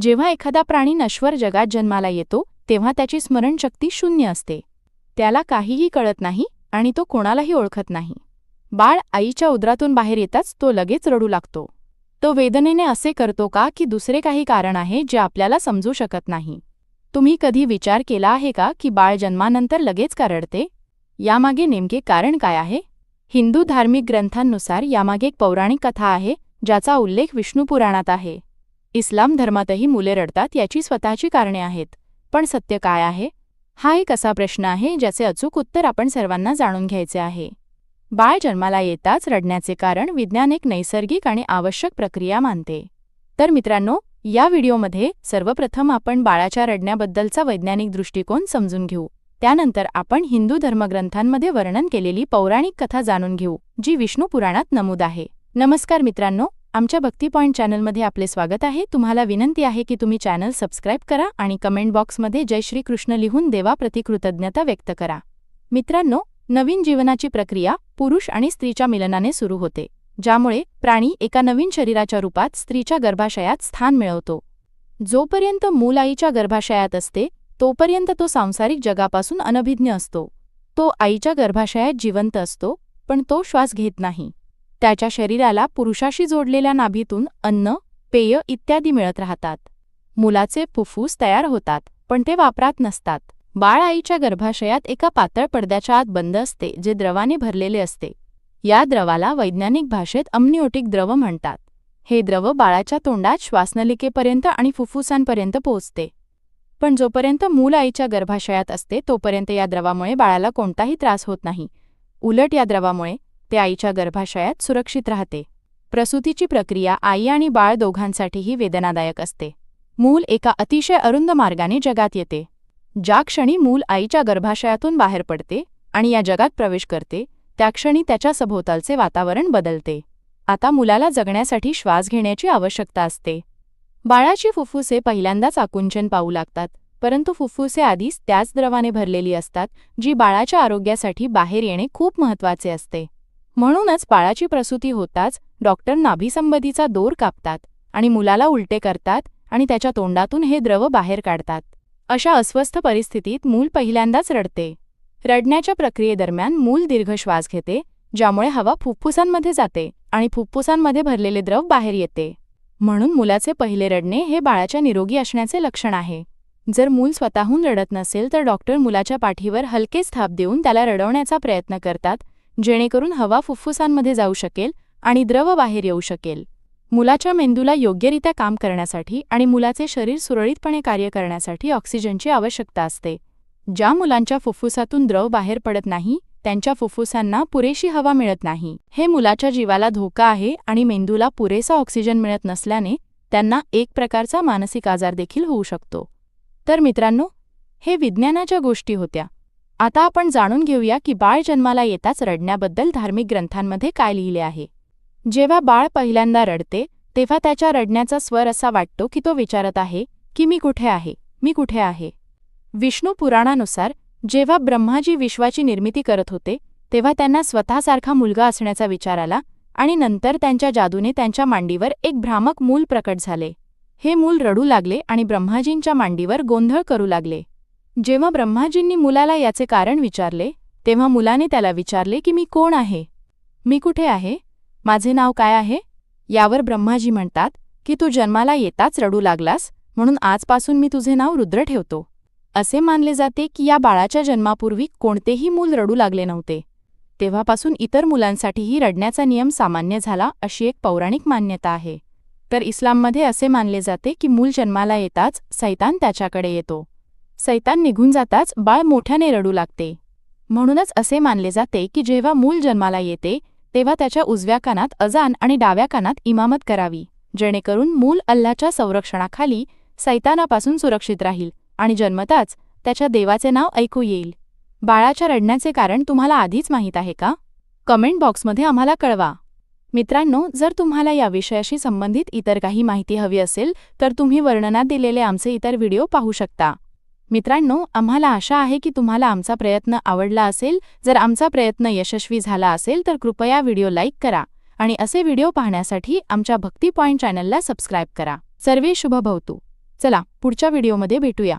जेव्हा एखादा प्राणी नश्वर जगात जन्माला येतो तेव्हा त्याची स्मरणशक्ती शून्य असते. त्याला काहीही कळत नाही आणि तो कोणालाही ओळखत नाही. बाळ आईच्या उदरातून बाहेर येताच तो लगेच रडू लागतो. तो वेदनेने असे करतो का की दुसरे काही कारण आहे जे आपल्याला समजू शकत नाही. तुम्ही कधी विचार केला आहे का की बाळ जन्मानंतर लगेच का रडते? यामागे नेमके कारण काय आहे? हिंदू धार्मिक ग्रंथांनुसार यामागे एक पौराणिक कथा आहे ज्याचा उल्लेख विष्णू पुराणात आहे. इस्लाम धर्मातही मुले रडतात याची स्वतःची कारणे आहेत. पण सत्य काय आहे? हा एक असा प्रश्न आहे ज्याचे अचूक उत्तर आपण सर्वांना जाणून घ्यायचे आहे. बाळ जन्माला येताच रडण्याचे कारण विज्ञान एक नैसर्गिक आणि आवश्यक प्रक्रिया मानते. तर मित्रांनो या व्हिडिओमध्ये सर्वप्रथम आपण बाळाच्या रडण्याबद्दलचा वैज्ञानिक दृष्टिकोन समजून घेऊ. त्यानंतर आपण हिंदू धर्मग्रंथांमध्ये वर्णन केलेली पौराणिक कथा जाणून घेऊ जी विष्णू पुराणात नमूद आहे. नमस्कार मित्रांनो आमच्या भक्ती पॉइंट चॅनलमध्ये आपले स्वागत आहे. तुम्हाला विनंती आहे की तुम्ही चॅनल सबस्क्राईब करा आणि कमेंट बॉक्समध्ये जय श्री कृष्ण लिहून देवाप्रती कृतज्ञता व्यक्त करा. मित्रांनो नवीन जीवनाची प्रक्रिया पुरुष आणि स्त्रीच्या मिलनाने सुरू होते ज्यामुळे प्राणी एका नवीन शरीराच्या रूपात स्त्रीच्या गर्भाशयात स्थान मिळवतो. जोपर्यंत मूल आईच्या गर्भाशयात असते तोपर्यंत तो सांसारिक जगापासून अनभिज्ञ असतो. तो आईच्या गर्भाशयात जिवंत असतो पण तो श्वास घेत नाही. त्याच्या शरीराला पुरुषाशी जोडलेल्या नाभीतून अन्न पेय इत्यादी मिळत राहतात. मुलाचे फुफ्फुस तयार होतात पण ते वापरात नसतात. बाळ आईच्या गर्भाशयात एका पातळ पडद्याच्या आत बंद असते जे द्रवाने भरलेले असते. या द्रवाला वैज्ञानिक भाषेत अम्निओटिक द्रव म्हणतात. हे द्रव बाळाच्या तोंडात श्वासनलिकेपर्यंत आणि फुफ्फुसांपर्यंत पोहोचते. पण जोपर्यंत मूल आईच्या गर्भाशयात असते तोपर्यंत या द्रवामुळे बाळाला कोणताही त्रास होत नाही. उलट या द्रवामुळे ते आईच्या गर्भाशयात सुरक्षित राहते. प्रसूतीची प्रक्रिया आई आणि बाळ दोघांसाठीही वेदनादायक असते. मूल एका अतिशय अरुंद मार्गाने जगात येते. ज्या क्षणी मूल आईच्या गर्भाशयातून बाहेर पडते आणि या जगात प्रवेश करते त्या क्षणी त्याच्या सभोवतालचे वातावरण बदलते. आता मुलाला जगण्यासाठी श्वास घेण्याची आवश्यकता असते. बाळाची फुफ्फुसे पहिल्यांदाच आकुंचन पाहू लागतात परंतु फुफ्फुसे आधीच त्याच द्रवाने भरलेली असतात जी बाळाच्या आरोग्यासाठी बाहेर येणे खूप महत्त्वाचे असते. म्हणूनच बाळाची प्रसूती होताच डॉक्टर नाभीसंबधीचा दोर कापतात आणि मुलाला उलटे करतात आणि त्याच्या तोंडातून हे द्रव बाहेर काढतात. अशा अस्वस्थ परिस्थितीत मूल पहिल्यांदाच रडते. रडण्याच्या प्रक्रियेदरम्यान मूल दीर्घ श्वास घेते ज्यामुळे हवा फुफ्फुसांमध्ये जाते आणि फुफ्फुसांमध्ये भरलेले द्रव बाहेर येते. म्हणून मुलाचे पहिले रडणे हे बाळाच्या निरोगी असण्याचे लक्षण आहे. जर मूल स्वतःहून रडत नसेल तर डॉक्टर मुलाच्या पाठीवर हलकेच थाप देऊन त्याला रडवण्याचा प्रयत्न करतात जेणेकरून हवा फुफ्फुसांमध्ये जाऊ शकेल आणि द्रव बाहेर येऊ शकेल. मुलाच्या मेंदूला योग्यरित्या काम करण्यासाठी आणि मुलाचे शरीर सुरळीतपणे कार्य करण्यासाठी ऑक्सिजनची आवश्यकता असते. ज्या मुलांच्या फुफ्फुसातून द्रव बाहेर पडत नाही त्यांच्या फुफ्फुसांना पुरेशी हवा मिळत नाही. हे मुलाच्या जीवाला धोका आहे आणि मेंदूला पुरेसा ऑक्सिजन मिळत नसल्याने त्यांना एक प्रकारचा मानसिक आजार देखील होऊ शकतो. तर मित्रांनो हे विज्ञानाच्या गोष्टी होत्या. आता आपण जाणून घेऊया की बाळ जन्माला येताच रडण्याबद्दल धार्मिक ग्रंथांमध्ये काय लिहिले आहे. जेव्हा बाळ पहिल्यांदा रडते तेव्हा त्याच्या रडण्याचा स्वर असा वाटतो की तो विचारत आहे की मी कुठे आहे? मी कुठे आहे? विष्णू पुराणानुसार जेव्हा ब्रह्माजी विश्वाची निर्मिती करत होते तेव्हा त्यांना स्वतःसारखा मुलगा असण्याचा विचार आला आणि नंतर त्यांच्या जादूने त्यांच्या मांडीवर एक भ्रामक मूल प्रकट झाले. हे मूल रडू लागले आणि ब्रह्माजींच्या मांडीवर गोंधळ करू लागले. जेव्हा ब्रह्माजींनी मुलाला याचे कारण विचारले तेव्हा मुलाने त्याला विचारले की मी कोण आहे? मी कुठे आहे? माझे नाव काय आहे? यावर ब्रह्माजी म्हणतात की तू जन्माला येताच रडू लागलास म्हणून आजपासून मी तुझे नाव रुद्र ठेवतो. असे मानले जाते की या बाळाच्या जन्मापूर्वी कोणतेही मूल रडू लागले नव्हते. तेव्हापासून इतर मुलांसाठीही रडण्याचा नियम सामान्य झाला अशी एक पौराणिक मान्यता आहे. तर इस्लाममध्ये असे मानले जाते की मूल जन्माला येताच सैतान त्याच्याकडे येतो. सैतान निघून जाताच बाळ मोठ्याने रडू लागते. म्हणूनच असे मानले जाते की जेव्हा मूल जन्माला येते तेव्हा त्याच्या उजव्या कानात अजान आणि डाव्या कानात इमामत करावी जेणेकरून मूल अल्लाच्या संरक्षणाखाली सैतानापासून सुरक्षित राहील आणि जन्मताच त्याच्या देवाचे नाव ऐकू येईल. बाळाच्या रडण्याचे कारण तुम्हाला आधीच माहीत आहे का? कमेंट बॉक्समध्ये आम्हाला कळवा. मित्रांनो जर तुम्हाला या विषयाशी संबंधित इतर काही माहिती हवी असेल तर तुम्ही वर्णनात दिलेले आमचे इतर व्हिडिओ पाहू शकता. मित्रांनो आम्हाला आशा आहे की तुम्हाला आमचा प्रयत्न आवडला असेल. जर आमचा प्रयत्न यशस्वी झाला असेल तर कृपया व्हिडिओ लाईक करा आणि असे व्हिडिओ पाहण्यासाठी आमच्या भक्ती पॉईंट चॅनलला सबस्क्राईब करा. सर्वे शुभ भवतू. चला पुढच्या व्हिडिओमध्ये भेटूया.